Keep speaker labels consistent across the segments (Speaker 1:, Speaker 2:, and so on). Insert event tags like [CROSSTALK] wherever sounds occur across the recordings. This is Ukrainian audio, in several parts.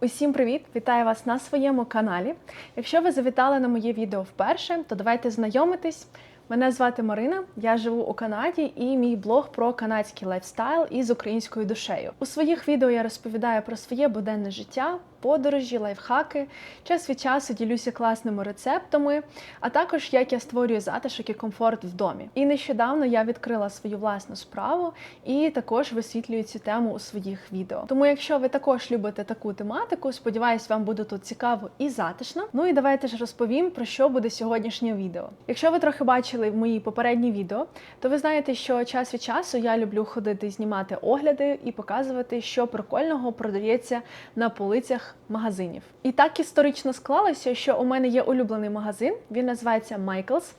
Speaker 1: Усім привіт! Вітаю вас на своєму каналі. Якщо ви завітали на моє відео вперше, то давайте знайомитись. Мене звати Марина, я живу у Канаді і мій блог про канадський лайфстайл із українською душею. У своїх відео я розповідаю про своє буденне життя, подорожі, лайфхаки. Час від часу ділюся класними рецептами, а також як я створюю затишок і комфорт в домі. І нещодавно я відкрила свою власну справу і також висвітлюю цю тему у своїх відео. Тому, якщо ви також любите таку тематику, сподіваюсь, вам буде тут цікаво і затишно. Ну і давайте ж розповім про що буде сьогоднішнє відео. Якщо ви трохи бачили мої попередні відео, то ви знаєте, що час від часу я люблю ходити знімати огляди і показувати, що прикольного продається на полицях магазинів. І так історично склалося, що у мене є улюблений магазин. Він називається Майклс.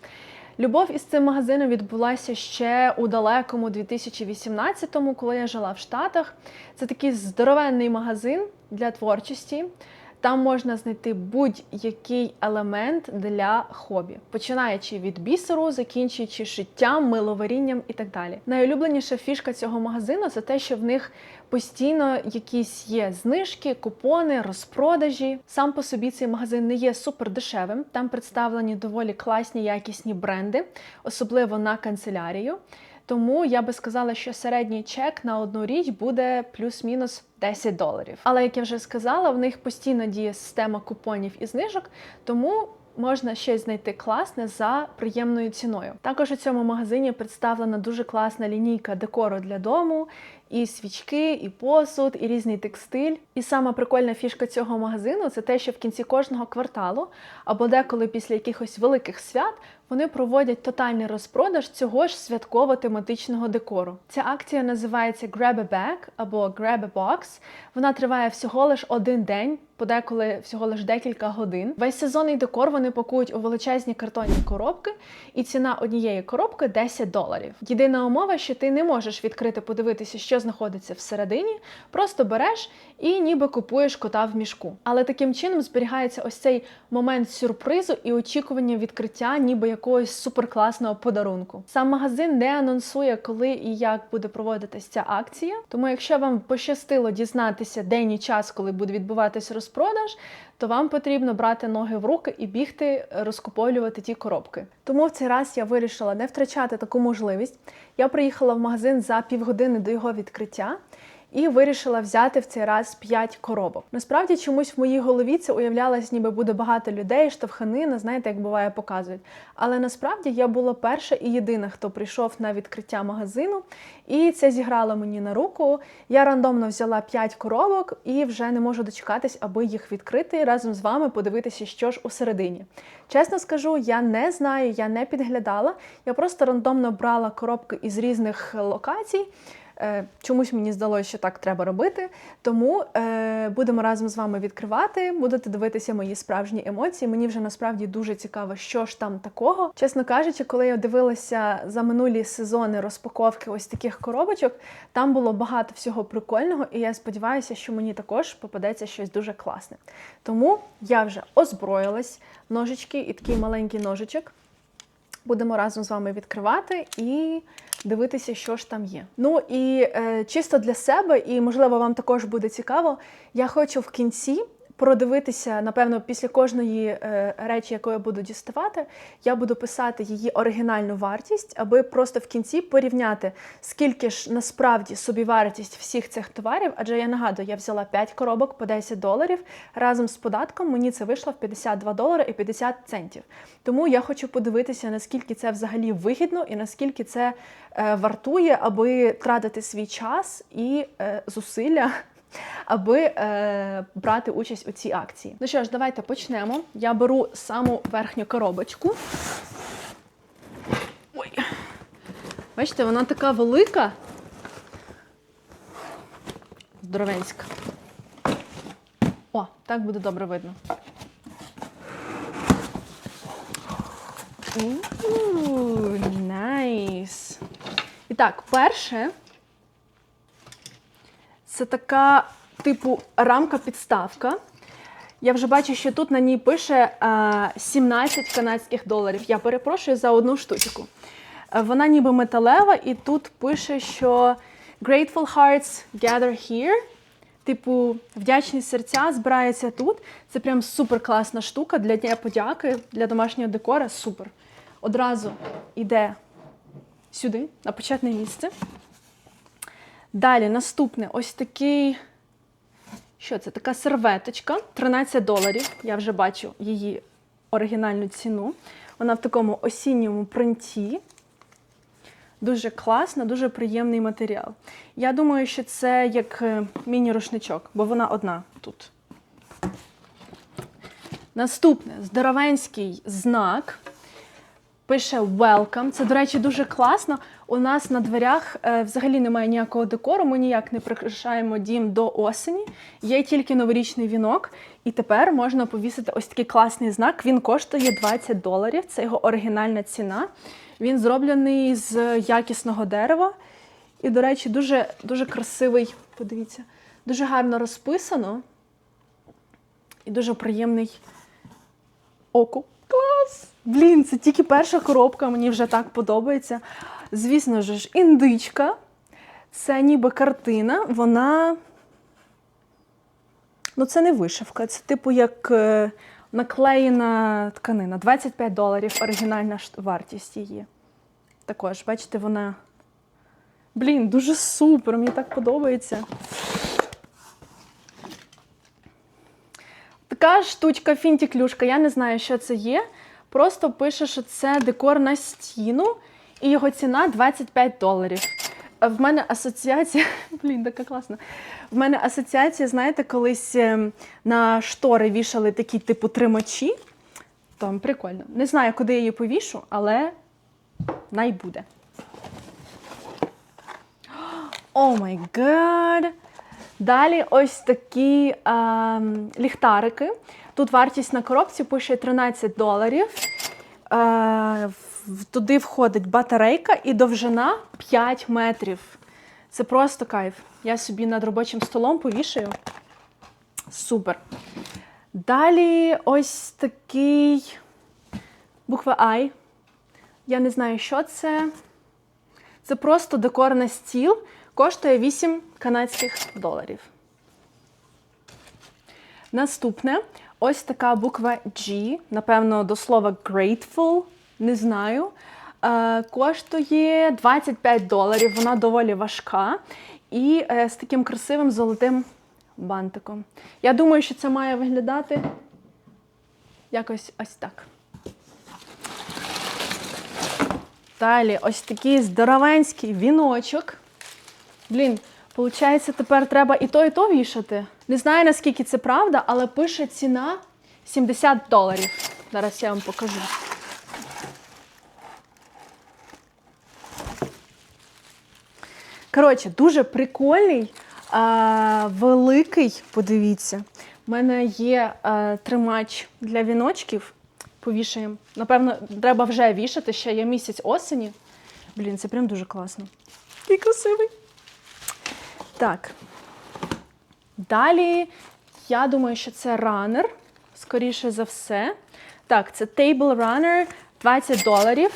Speaker 1: Любов із цим магазином відбулася ще у далекому 2018-му, коли я жила в Штатах. Це такий здоровенний магазин для творчості. Там можна знайти будь-який елемент для хобі, починаючи від бісеру, закінчуючи шиттям, миловарінням і так далі. Найулюбленіша фішка цього магазину це те, що в них постійно якісь є знижки, купони, розпродажі. Сам по собі цей магазин не є супер дешевим. Там представлені доволі класні якісні бренди, особливо на канцелярію. Тому я би сказала, що середній чек на одну річ буде плюс-мінус 10 доларів. Але як я вже сказала, в них постійно діє система купонів і знижок, тому можна щось знайти класне за приємною ціною. Також у цьому магазині представлена дуже класна лінійка декору для дому. І свічки, і посуд, і різний текстиль. І сама прикольна фішка цього магазину це те, що в кінці кожного кварталу або деколи після якихось великих свят вони проводять тотальний розпродаж цього ж святково-тематичного декору. Ця акція називається Grab a Bag або Grab a Box. Вона триває всього лиш один день, подеколи всього лиш декілька годин. Весь сезонний декор вони пакують у величезні картонні коробки, і ціна однієї коробки 10 доларів. Єдина умова, що ти не можеш відкрити подивитися, що знаходиться всередині, просто береш і ніби купуєш кота в мішку. Але таким чином зберігається ось цей момент сюрпризу і очікування відкриття, ніби якогось суперкласного подарунку. Сам магазин не анонсує, коли і як буде проводитись ця акція. Тому, якщо вам пощастило дізнатися день і час, коли буде відбуватись розпродаж, то вам потрібно брати ноги в руки і бігти розкуповлювати ті коробки. Тому в цей раз я вирішила не втрачати таку можливість. Я приїхала в магазин за півгодини до його відкриття. І вирішила взяти в цей раз 5 коробок. Насправді чомусь в моїй голові це уявлялось, ніби буде багато людей, штовханина, знаєте, як буває, показують. Але насправді я була перша і єдина, хто прийшов на відкриття магазину, і це зіграло мені на руку. Я рандомно взяла 5 коробок і вже не можу дочекатись, аби їх відкрити разом з вами, подивитися, що ж усередині. Чесно скажу, я не знаю, я не підглядала. Я просто рандомно брала коробки із різних локацій. Е, чомусь мені здалося, що так треба робити. Тому е, будемо разом з вами відкривати, будете дивитися мої справжні емоції. Мені вже насправді дуже цікаво, що ж там такого. Чесно кажучи, коли я дивилася за минулі сезони розпаковки ось таких коробочок, там було багато всього прикольного, і я сподіваюся, що мені також попадеться щось дуже класне. Тому я вже озброїлась ножички і такий маленький ножичок. Будемо разом з вами відкривати і дивитися, що ж там є. Ну і е, чисто для себе, і можливо вам також буде цікаво. Я хочу в кінці продивитися, напевно, після кожної е, речі, яку я буду діставати, я буду писати її оригінальну вартість, аби просто в кінці порівняти, скільки ж насправді собівартість всіх цих товарів. Адже я нагадую, я взяла 5 коробок по 10 доларів. Разом з податком мені це вийшло в 52 долари і 50 центів. Тому я хочу подивитися, наскільки це взагалі вигідно і наскільки це е, вартує, аби тратити свій час і е, зусилля аби е, брати участь у цій акції. Ну що ж, давайте почнемо. Я беру саму верхню коробочку. Ой. Бачите, вона така велика. Здоровенська. О, так буде добре видно. Найс. І так, перше це така, типу, рамка-підставка. Я вже бачу, що тут на ній пише 17 канадських доларів. Я перепрошую за одну штучку. Вона ніби металева, і тут пише, що Grateful Hearts Gather Here. Типу, вдячні серця збираються тут. Це прям супер класна штука для Дня подяки, для домашнього декора. Супер. Одразу йде сюди, на почетне місце. Далі наступне ось такий. Що це? Така серветочка, 13 доларів. Я вже бачу її оригінальну ціну. Вона в такому осінньому принті. Дуже класна, дуже приємний матеріал. Я думаю, що це як е, міні-рушничок, бо вона одна тут. Наступне здоровенський знак. Пише Welcome. Це, до речі, дуже класно. У нас на дверях е, взагалі немає ніякого декору. Ми ніяк не прикрашаємо дім до осені. Є тільки новорічний вінок. І тепер можна повісити ось такий класний знак. Він коштує 20 доларів. Це його оригінальна ціна. Він зроблений з якісного дерева. І, до речі, дуже, дуже красивий. Подивіться, дуже гарно розписано. І дуже приємний оку. Клас! Блін, це тільки перша коробка, мені вже так подобається. Звісно ж, індичка. Це ніби картина, вона. Ну, це не вишивка, це типу як е, наклеєна тканина. 25 доларів оригінальна вартість її. Також, бачите, вона. Блін, дуже супер, мені так подобається. Така штучка фінтіклюшка, я не знаю, що це є. Просто пише, що це декор на стіну, і його ціна 25 доларів. Е, В мене асоціація, блін, така класна. В мене асоціація, знаєте, колись ем, на штори вішали такі типу тримачі. Там прикольно. Не знаю, куди я її повішу, але най буде. О май гад! Далі ось такі ем, ліхтарики. Тут вартість на коробці пише 13 доларів. Е, в- туди входить батарейка і довжина 5 метрів. Це просто кайф. Я собі над робочим столом повішаю. Супер. Далі ось такий буква I. Я не знаю, що це. Це просто декор на стіл. Коштує 8 канадських доларів. Наступне ось така буква G, напевно, до слова grateful, не знаю. Е, коштує 25 доларів. Вона доволі важка і е, з таким красивим золотим бантиком. Я думаю, що це має виглядати якось ось так. Далі ось такий здоровенський віночок. Блін, виходить, тепер треба і то, і то вішати. Не знаю, наскільки це правда, але пише ціна 70 доларів. Зараз я вам покажу. Коротше, дуже прикольний, а, великий, подивіться. У мене є а, тримач для віночків. Повішаємо. Напевно, треба вже вішати, ще є місяць осені. Блін, це прям дуже класно. Який красивий. Так. Далі, я думаю, що це ранер, скоріше за все. Так, це Table Runner 20 доларів.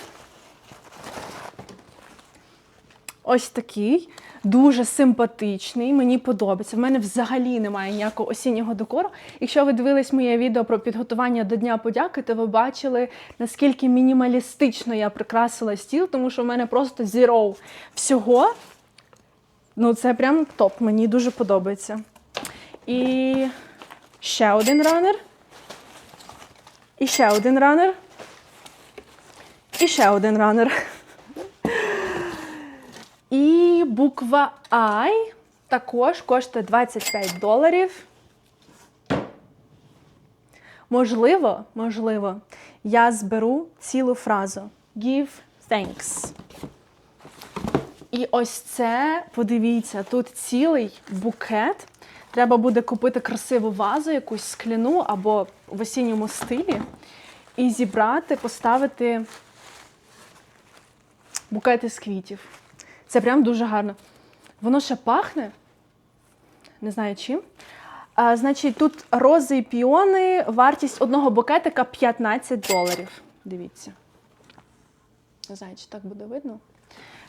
Speaker 1: Ось такий. Дуже симпатичний, мені подобається. В мене взагалі немає ніякого осіннього декору. Якщо ви дивились моє відео про підготування до Дня подяки, то ви бачили, наскільки мінімалістично я прикрасила стіл, тому що в мене просто zero всього. Ну, це прям топ, мені дуже подобається. І ще один ранер. І ще один ранер. І ще один ранер. І буква I також коштує 25 доларів. Можливо, можливо, я зберу цілу фразу Give thanks. І ось це, подивіться, тут цілий букет. Треба буде купити красиву вазу, якусь скляну або в осінньому стилі, і зібрати, поставити букети з квітів. Це прям дуже гарно. Воно ще пахне, не знаю чим. А, значить, тут рози і піони, вартість одного букетика 15 доларів. Дивіться. Не знаю, чи так буде видно.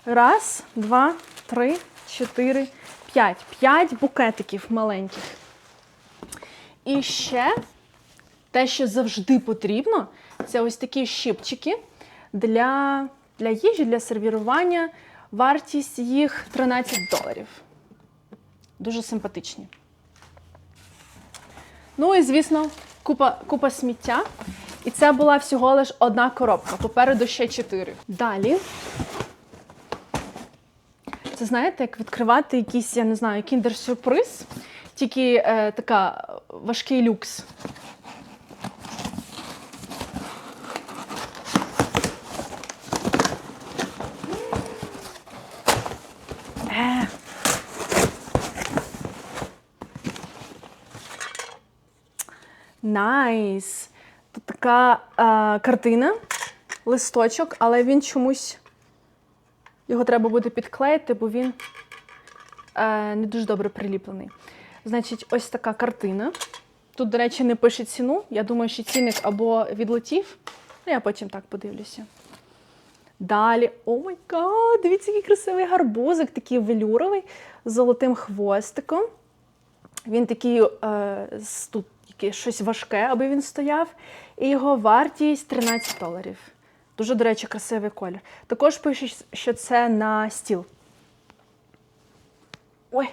Speaker 1: Раз, два, три, чотири, п'ять. П'ять букетиків маленьких. І ще те, що завжди потрібно, це ось такі щипчики для, для їжі, для сервірування. Вартість їх 13 доларів. Дуже симпатичні. Ну і, звісно, купа, купа сміття. І це була всього лиш одна коробка. Попереду ще чотири. Далі. Це знаєте, як відкривати якийсь, я не знаю, кіндер-сюрприз, тільки е, така важкий люкс. Найс. Тут така е, картина, листочок, але він чомусь його треба буде підклеїти, бо він е, не дуже добре приліплений. Значить, ось така картина. Тут, до речі, не пише ціну. Я думаю, що цінник або відлетів. Ну, я потім так подивлюся. Далі, о май гад, дивіться, який красивий гарбузик, такий велюровий, з золотим хвостиком. Він такий е, тут щось важке, аби він стояв. І його вартість 13 доларів. Дуже, до речі, красивий колір. Також пишуть, що це на стіл. Ой.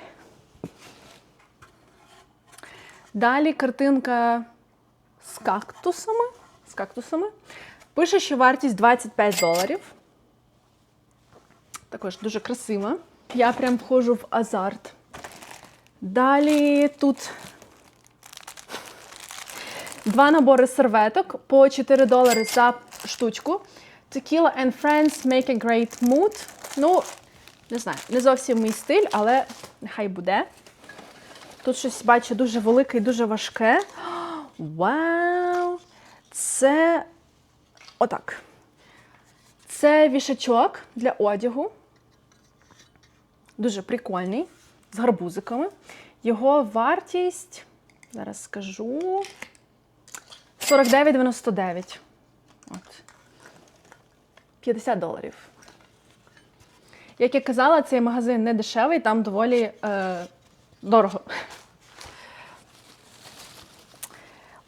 Speaker 1: Далі картинка з кактусами. З кактусами. Пише, що вартість 25 доларів. Також дуже красиво. Я прям входжу в азарт. Далі тут два набори серветок по 4 долари за штучку. Tequila and Friends make a great mood. Ну, не знаю, не зовсім мій стиль, але нехай буде. Тут щось бачу дуже велике і дуже важке. Вау! Це отак. Це вішачок для одягу. Дуже прикольний, з гарбузиками. Його вартість, зараз скажу, 49,99. От. 50 доларів. Як я казала, цей магазин не дешевий, там доволі е, дорого.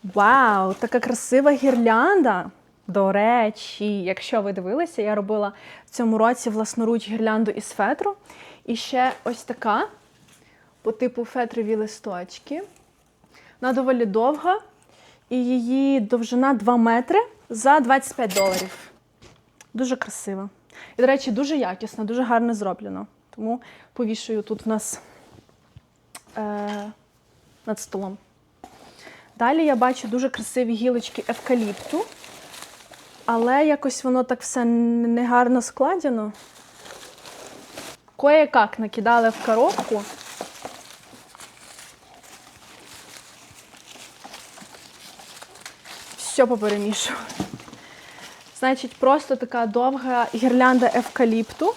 Speaker 1: Вау, така красива гірлянда. До речі, якщо ви дивилися, я робила в цьому році власноруч гірлянду із фетру. І ще ось така по типу фетрові листочки. Вона доволі довга, і її довжина 2 метри за 25 доларів. Дуже красива. І, до речі, дуже якісна, дуже гарно зроблено. Тому повішую тут в нас е, над столом. Далі я бачу дуже красиві гілочки евкаліпту, але якось воно так все негарно складено. Кое-как накидали в коробку. Все поперемішую. Значить, просто така довга гірлянда евкаліпту.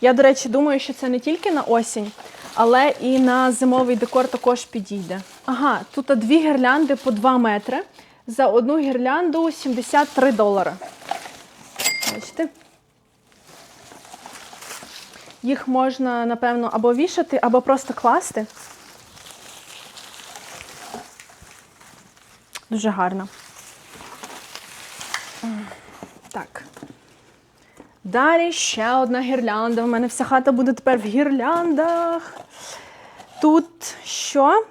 Speaker 1: Я, до речі, думаю, що це не тільки на осінь, але і на зимовий декор також підійде. Ага, тут дві гірлянди по 2 метри. За одну гірлянду 73 долари. Бачите? Їх можна, напевно, або вішати, або просто класти. Дуже гарно. Так. Далі ще одна гірлянда. У мене вся хата буде тепер в гірляндах. Тут що?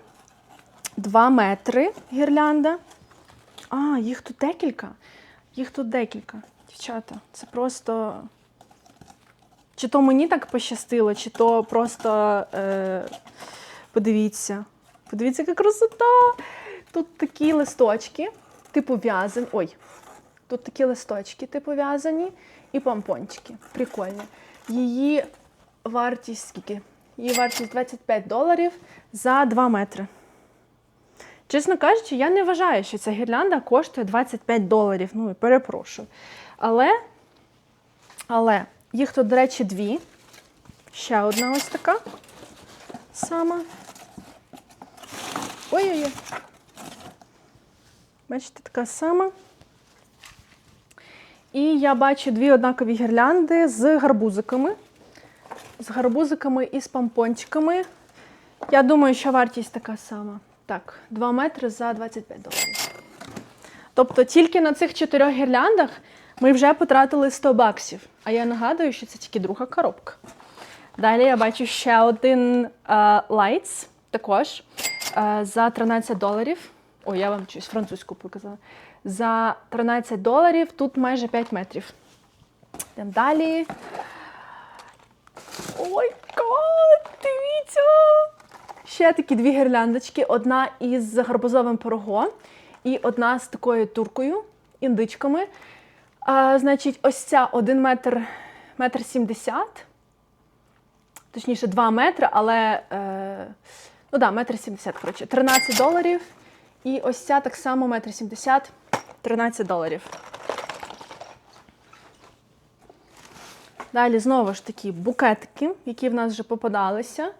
Speaker 1: Два метри гірлянда. А, їх тут декілька. Їх тут декілька. Дівчата, це просто. Чи то мені так пощастило, чи то просто е, подивіться. Подивіться, яка красота! Тут такі листочки, типу в'язані. Ой, тут такі листочки, типу в'язані, і помпончики. Прикольні. Її вартість скільки? Її вартість 25 доларів за 2 метри. Чесно кажучи, я не вважаю, що ця гірлянда коштує 25 доларів. Ну, перепрошую. Але, але їх тут, до речі, дві. Ще одна ось така сама. Ой-ой-ой. Бачите, така сама. І я бачу дві однакові гірлянди з гарбузиками. з гарбузиками і з помпончиками. Я думаю, що вартість така сама. Так, 2 метри за 25 доларів. Тобто тільки на цих чотирьох гірляндах ми вже потратили 100 баксів. А я нагадую, що це тільки друга коробка. Далі я бачу ще один е, Lights, також е, за 13 доларів. Ой, я вам щось французьку показала. За 13 доларів тут майже 5 метрів. Йдемо далі. Ой, гад, дивіться! Ще такі дві гірляндочки. Одна із гарбузовим пирогом і одна з такою туркою, індичками. А, значить, ось ця 1 метр, метр 70. Точніше, 2 метри, але е, ну да, метр 70, коротше, 13 доларів. І ось ця так само метр 70, 13 доларів. Далі знову ж такі букетики, які в нас вже попадалися.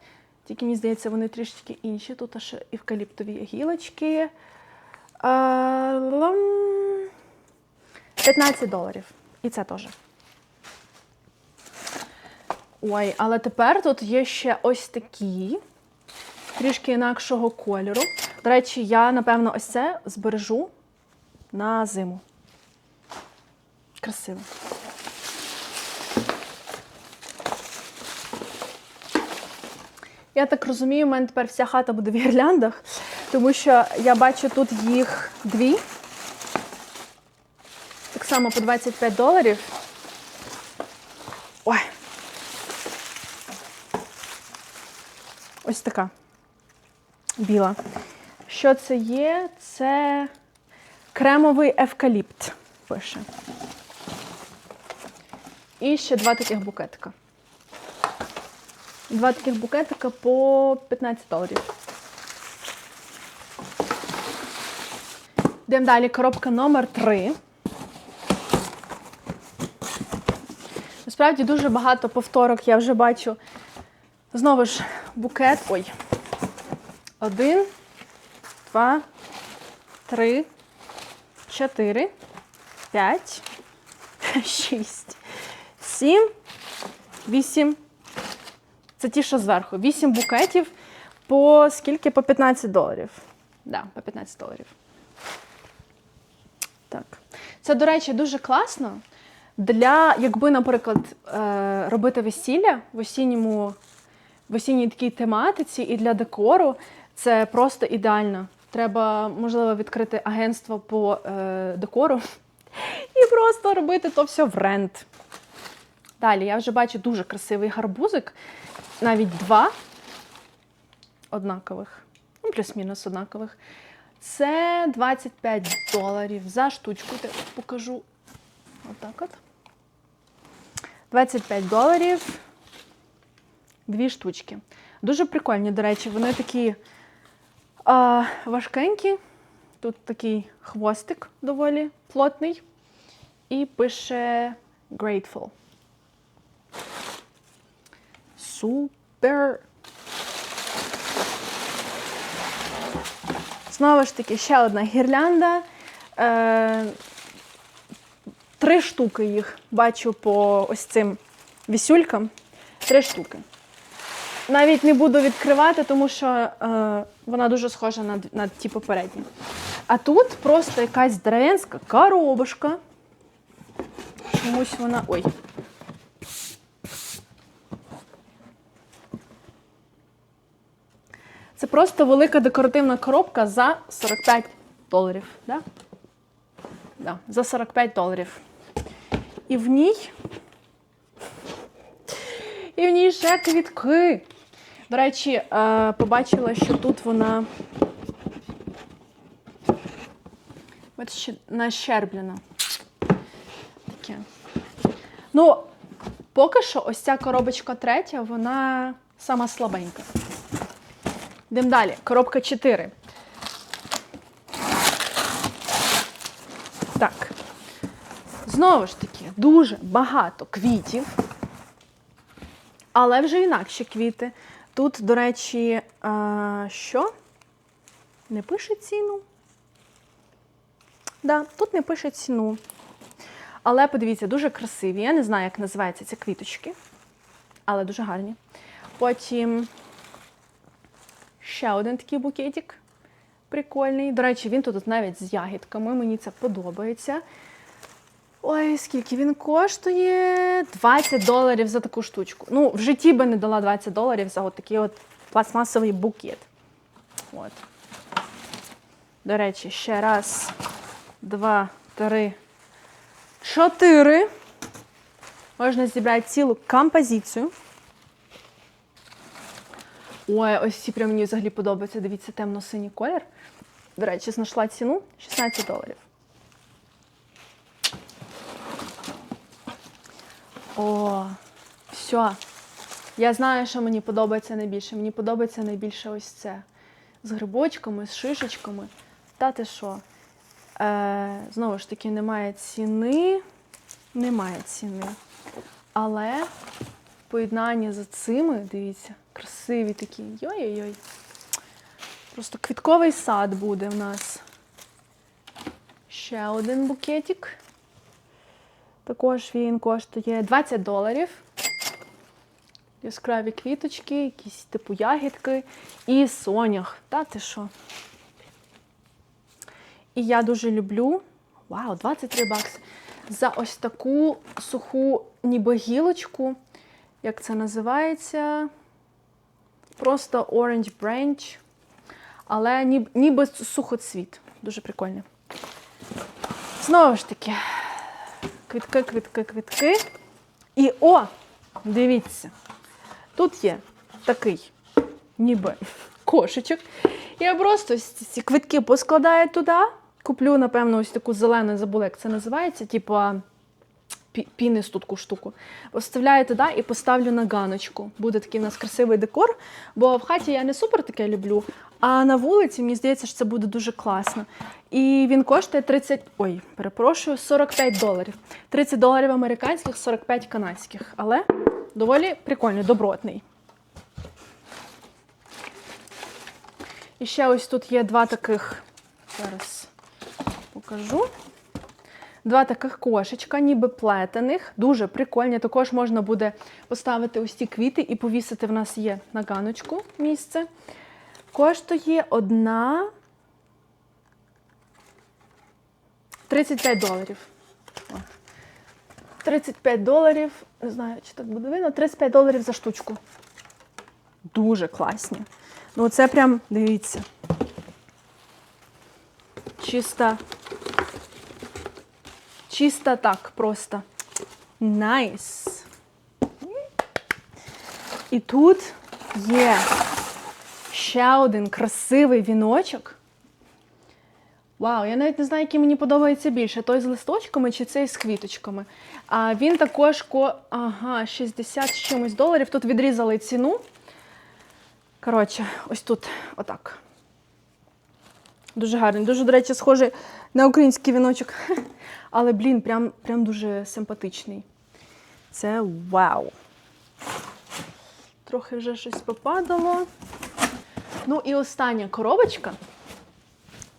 Speaker 1: Тільки мені здається, вони трішечки інші. Тут аж евкаліптові гілочки. 15 доларів. І це теж. Ой, але тепер тут є ще ось такі, трішки інакшого кольору. До речі, я, напевно, ось це збережу на зиму. Красиво. Я так розумію, у мене тепер вся хата буде в гірляндах, тому що я бачу тут їх дві. Так само по 25 доларів. Ой. Ось така. Біла. Що це є? Це кремовий евкаліпт пише. І ще два таких букетика. Два таких букетика по 15 доларів. Йдемо далі. Коробка номер 3. Насправді дуже багато повторок я вже бачу. Знову ж букет. Ой. Один, два, три, чотири, п'ять, шість, сім, вісім. Це ті, що зверху. Вісім букетів по скільки? По 15 доларів. Да, по 15 доларів. Так. Це, до речі, дуже класно для, якби, наприклад, е, робити весілля в осінньому, в осінній такій тематиці і для декору. Це просто ідеально. Треба, можливо, відкрити агентство по е, декору [LAUGHS] і просто робити то все в рент. Далі, я вже бачу дуже красивий гарбузик, навіть два однакових, ну, плюс-мінус однакових. Це 25 доларів за штучку. Я покажу отак от. 25 доларів. Дві штучки. Дуже прикольні, до речі, вони такі а, важкенькі. Тут такий хвостик доволі плотний. І пише Grateful. Супер. Знову ж таки, ще одна гірлянда. Е, три штуки їх бачу по ось цим вісюлькам. Три штуки. Навіть не буду відкривати, тому що е, вона дуже схожа на, на ті попередні. А тут просто якась здоровенська коробочка. Чомусь вона. Ой. Це просто велика декоративна коробка за 45 доларів. Да? Да, за 45 доларів. І в ній. І в ній ще квітки. До речі, е, побачила, що тут вона от ще нащерблена. Таке. Ну, поки що ось ця коробочка третя, вона сама слабенька. Йдемо далі. Коробка 4. Так. Знову ж таки, дуже багато квітів. Але вже інакші квіти. Тут, до речі, а, що? Не пише ціну. Да, тут не пише ціну. Але подивіться, дуже красиві. Я не знаю, як називаються ці квіточки. але дуже гарні. Потім ще один такий букетик. Прикольний. До речі, він тут навіть з ягідками. Мені це подобається. Ой, скільки він коштує? 20 доларів за таку штучку. Ну, в житті би не дала 20 доларів за от такий от пластмасовий букет. От. До речі, ще раз, два, три, чотири. Можна зібрати цілу композицію. Ой, ось ці прям мені взагалі подобаються. Дивіться, темно-синій колір. До речі, знайшла ціну 16 доларів. О, все. Я знаю, що мені подобається найбільше. Мені подобається найбільше ось це. З грибочками, з шишечками. Та ти що? Е, знову ж таки, немає ціни. Немає ціни. Але в поєднанні з цими, дивіться, красиві такі. Йой-йой-йой. Просто квітковий сад буде в нас. Ще один букетик. Також він коштує 20 доларів. Яскраві квіточки, якісь типу ягідки і сонях. Та ти що? І я дуже люблю. Вау, 23 бакси. За ось таку суху ніби гілочку. Як це називається? Просто Orange Branch. Але ніби, сухоцвіт. Дуже прикольно. Знову ж таки, квітки, квітки, квітки. І о! Дивіться, тут є такий, ніби кошечок. Я просто ці квитки поскладаю туди. Куплю, напевно, ось таку зелену, забула, як це називається, типу пінисту таку штуку. Поставляю туди і поставлю на ганочку. Буде такий у нас красивий декор. Бо в хаті я не супер таке люблю. А на вулиці мені здається, що це буде дуже класно. І він коштує 30, ой, перепрошую, 45 доларів. 30 доларів американських, 45 канадських. Але доволі прикольний, добротний. І ще ось тут є два таких. Зараз покажу. Два таких кошечка, ніби плетених, дуже прикольні. Також можна буде поставити ось ці квіти і повісити. В нас є на ганочку місце. Коштує одна 35 доларів. 35 доларів. Не знаю, чи так буде видно. 35 доларів за штучку. Дуже класні. Ну, це прям, дивіться. Чиста. Чисто так просто. Найс. І тут є ще один красивий віночок. Вау, я навіть не знаю, який мені подобається більше: той з листочками чи цей з квіточками. А він також ко... ага, 60 з чимось доларів. Тут відрізали ціну. Коротше, ось тут, отак. Дуже гарний. Дуже, до речі, схожий на український віночок. [LAUGHS] Але, блін, прям, прям дуже симпатичний. Це вау. Трохи вже щось попадало. Ну і остання коробочка.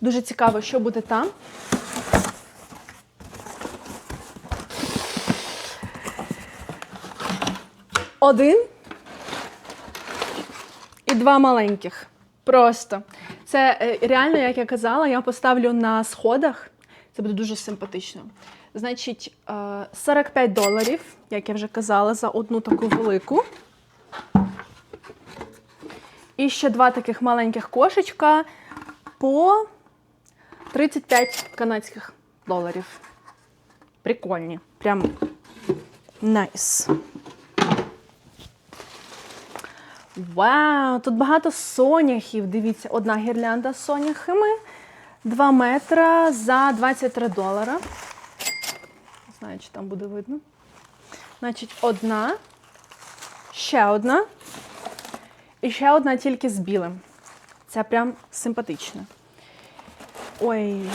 Speaker 1: Дуже цікаво, що буде там. Один і два маленьких. Просто. Це е, реально, як я казала, я поставлю на сходах. Це буде дуже симпатично. Значить, е, 45 доларів, як я вже казала, за одну таку велику. І ще два таких маленьких кошечка по 35 канадських доларів. Прикольні. Прям найс. Вау, тут багато соняхів. Дивіться, одна гірлянда з соняхами. 2 метра за 23 долара. Не знаю, чи там буде видно. Значить, одна, ще одна. І ще одна тільки з білим. Це прям симпатично. Ой.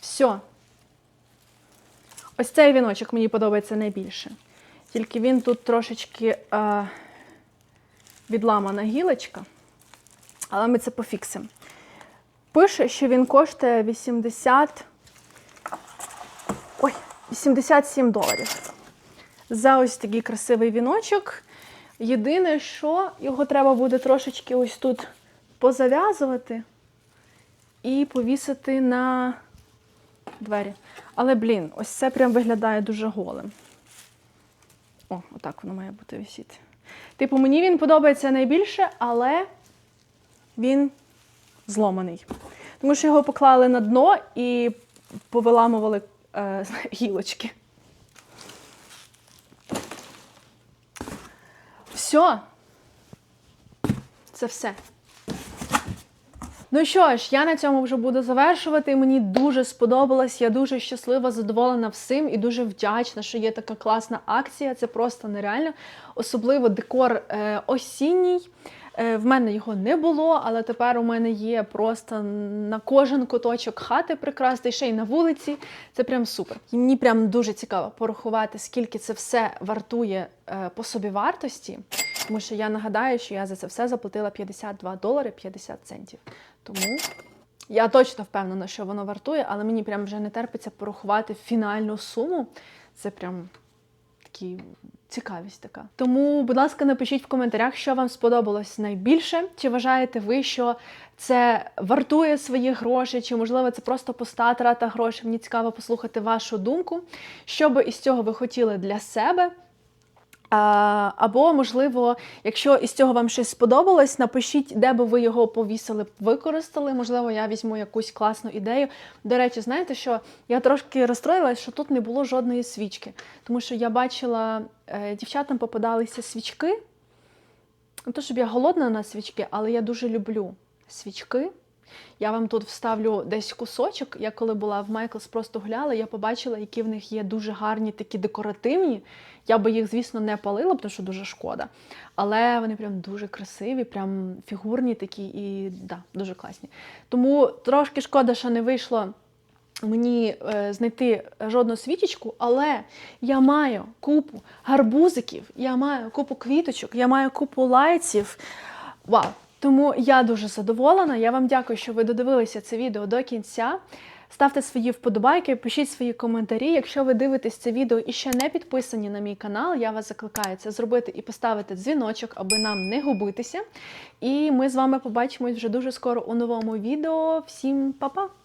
Speaker 1: Все. Ось цей віночок мені подобається найбільше. Тільки він тут трошечки е, відламана гілочка. Але ми це пофіксимо. Пише, що він коштує 80. Ой, 87 доларів. за ось такий красивий віночок. Єдине, що його треба буде трошечки ось тут позав'язувати і повісити на двері. Але, блін, ось це прям виглядає дуже голим. О, отак воно має бути висіти. Типу, мені він подобається найбільше, але він зломаний. Тому що його поклали на дно і повиламували е, [LAUGHS] гілочки. Все. Це все. Ну що ж, я на цьому вже буду завершувати. Мені дуже сподобалось. Я дуже щаслива, задоволена всім і дуже вдячна, що є така класна акція. Це просто нереально. Особливо декор е, осінній. Е, в мене його не було, але тепер у мене є просто на кожен куточок хати прикрасти, ще й на вулиці. Це прям супер. І мені прям дуже цікаво порахувати, скільки це все вартує е, по собі вартості. Тому що я нагадаю, що я за це все заплатила 52 долари 50 центів. Тому я точно впевнена, що воно вартує, але мені прям вже не терпиться порахувати фінальну суму. Це прям такий цікавість така. Тому, будь ласка, напишіть в коментарях, що вам сподобалось найбільше. Чи вважаєте ви, що це вартує своїх грошей, чи можливо це просто пуста трата грошей? Мені цікаво послухати вашу думку. Що би із цього ви хотіли для себе? Або, можливо, якщо із цього вам щось сподобалось, напишіть, де би ви його повісили, використали. Можливо, я візьму якусь класну ідею. До речі, знаєте, що я трошки розстроїлась, що тут не було жодної свічки. Тому що я бачила, е, дівчатам попадалися свічки. Не то, щоб я голодна на свічки, але я дуже люблю свічки. Я вам тут вставлю десь кусочок. Я коли була в Майклс, просто гуляла, я побачила, які в них є дуже гарні такі декоративні. Я би їх, звісно, не палила, тому що дуже шкода. Але вони прям дуже красиві, прям фігурні такі і да, дуже класні. Тому трошки шкода, що не вийшло. Мені е, знайти жодну свічечку, але я маю купу гарбузиків, я маю купу квіточок, я маю купу лайців. Вау! Тому я дуже задоволена. Я вам дякую, що ви додивилися це відео до кінця. Ставте свої вподобайки, пишіть свої коментарі. Якщо ви дивитесь це відео і ще не підписані на мій канал, я вас закликаю це зробити і поставити дзвіночок, аби нам не губитися. І ми з вами побачимось вже дуже скоро у новому відео. Всім па-па!